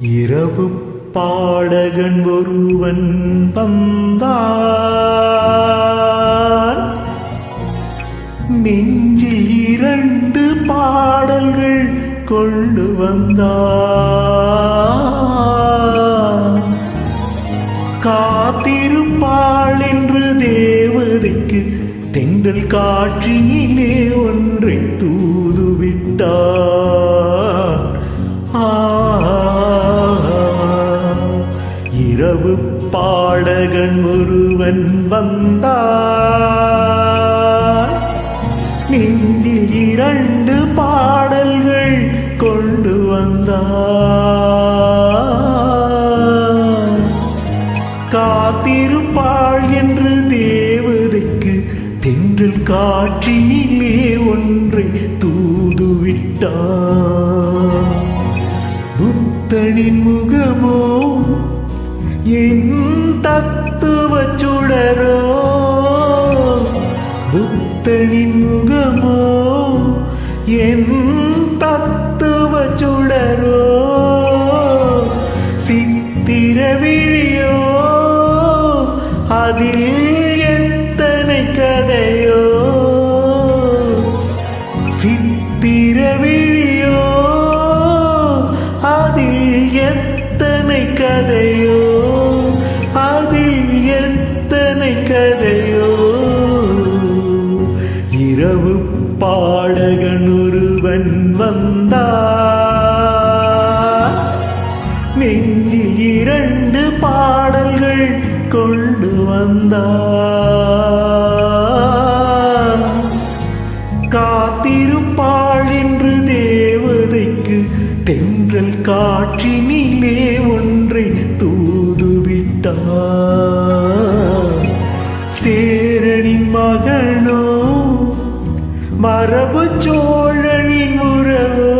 இரவு பாடகன் ஒருவன் வந்தான். நெஞ்சில் இரண்டு பாடல்கள் கொண்டு வந்தான். காத்திருப்பாள் என்று தேவதைக்கு தென்றல் காற்றினிலே ஒன்றை தூதுவிட்டார் இரவு பாடகன் ஒருவன் வந்தார். நெஞ்சில் இரண்டு பாடல்கள் கொண்டு வந்தார். காத்திருப்பாள் என்று தேவதைக்கு தென்றில் காற்றினிலே ஒன்றை தூதுவிட்டார். புத்தனின் முகமோ தத்துவ சுடரோ புத்தனின்முகமோ என் தத்துவ சுடரோ சித்திர விழியோ அதில் எத்தனை கதையோ இரவு பாடகன் ஒருவன் வந்தார். நெஞ்சில் இரண்டு பாடல்கள் கொண்டு வந்தார். காத்திருப்பாள் என்று தேவதைக்கு தென்றல் காற்றினிலே ஒன்றை தூதுவிட்டார். மரபு சோழனின் உறவோ?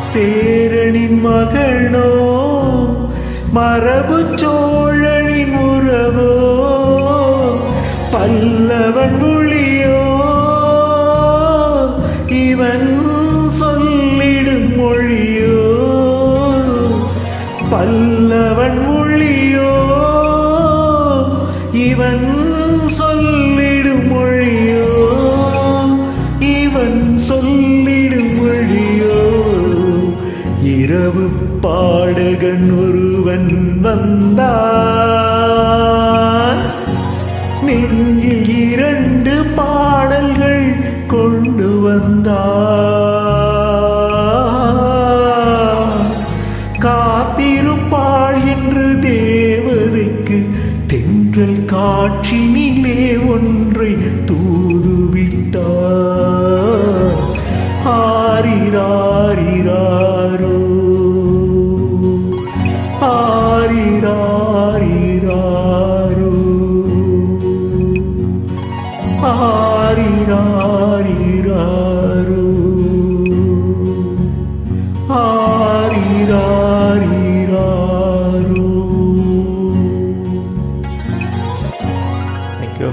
சேரனின் மகனோ மரபு சோழனின் உறவோ? பல்லவன் மொழியோ? இவன் சொல்லிடும் மொழியோ? பல்லவன் மொழி பாடகன் ஒருவன் வந்தான். நெஞ்சில் இரண்டு பாடல்கள் கொண்டு வந்தார் காத்திருப்பாள் என்று தேவதைக்கு தென்றல் காற்றினிலே ஒன்றை 有